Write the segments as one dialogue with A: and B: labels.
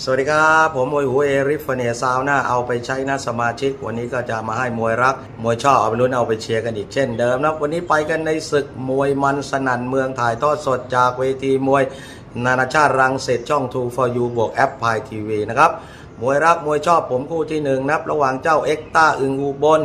A: สวัสดีครับ ผมมวยหูเอริฟเนซาวน่าเอาไปใช้นะสมาชิก วันนี้ก็จะมาให้มวยรัก มวยชอบเอาไปลุ้นเอาไปเชียร์กันอีกเช่นเดิมนะวันนี้ไปกันในศึกมวยมันสนั่นเมืองถ่ายทอดสดจากเวทีมวย นานาชาติรังเสร็จช่อง2 for you บวกแอปพายทีวีนะครับมวยรักมวยชอบผมคู่ที่หนึ่งนับ ระหว่างเจ้าเอ็กต้าอึงอุบล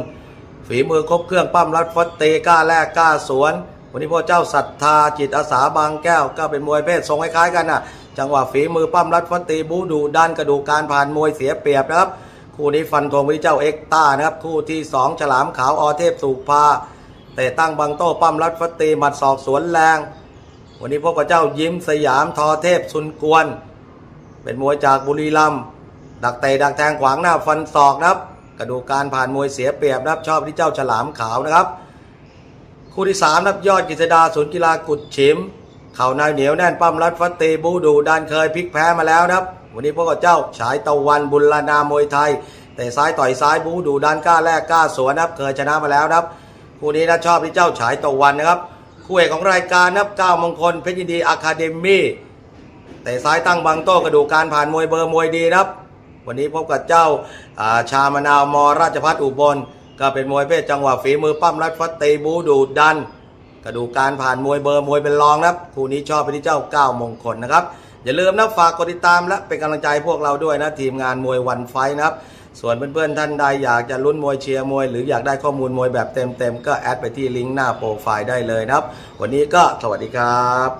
A: ฝีมือครบเครื่องปั้มรัดฟัดเตก้าแลกกล้าสวน วันนี้พ่อเจ้าศรัทธาจิตอาสาบางแก้วก็เป็นมวยเพศทรงคล้ายๆกันน่ะ จังหวะฝีมือปั้มรัดฟัดเตบูดูด้านกระดูกการผ่านมวยเสียเปรียบนะครับ คู่นี้ฟันธงไปที่เจ้าเอ็กต้านะครับ คู่ที่สองฉลามขาวอเทพสุภาแต่ตั้งบังโต้ปั้มรัดฟัดเตหมัดศอกสวนแรง วันนี้พบกับเจ้ายิ้มสยามทอเทพสุนกวน เป็นมวยจากบุรีรัมย์ดักเตะดักแทงขวางหน้าฟันศอกนะครับ กระดูกการผ่านมวยเสียเปรียบนะครับชอบที่เจ้าฉลามขาวนะครับ คู่ที่สามนะครับยอดกิษดาศูนย์กีฬากุดฉิม เข่านายเหนียวแน่นปั้มรัดฟัตเตบูดูดันเคยพลิกแพ้มาแล้วนะครับ วันนี้พวกกับเจ้าฉายตะวันบุรณามวยไทยแต่ซ้ายต่อยซ้ายบูดูดันกล้าแรกกล้าสวนนะครับ เคยชนะมาแล้วนะครับคู่นี้นะชอบที่เจ้าฉายตะวันนะครับคู่เอกของรายการนะครับเก้ามงคลเพชรยินดีอะคาเดมี่แต่ซ้ายตั้งบังโต้กระดูกการผ่านมวยเบอร์มวยดีนะครับ วันนี้พบกับเจ้าาชามนาวมราชพัฒอุบลก็เป็นมวยเพศจังหวะฝีมือปั้มรัดฟัดเตบูดูดัน กระดูการผ่านมวยเบอร์มวยเป็นรองนะครับคู่นี้ชอบไปที่เจ้าเก้ามงคลนะครับอย่าลืมนะฝากกดติดตามและเป็นกำลังใจพวกเราด้วยนะทีมงานมวยวันไฟนะครับส่วนเพื่อนๆท่านใดอยากจะลุ้นมวยเชียร์มวย หรืออยากได้ข้อมูลมวยแบบเต็มๆก็แอดไปที่ลิงก์หน้าโปรไฟล์ได้เลยนะครับ วันนี้ก็สวัสดีครับ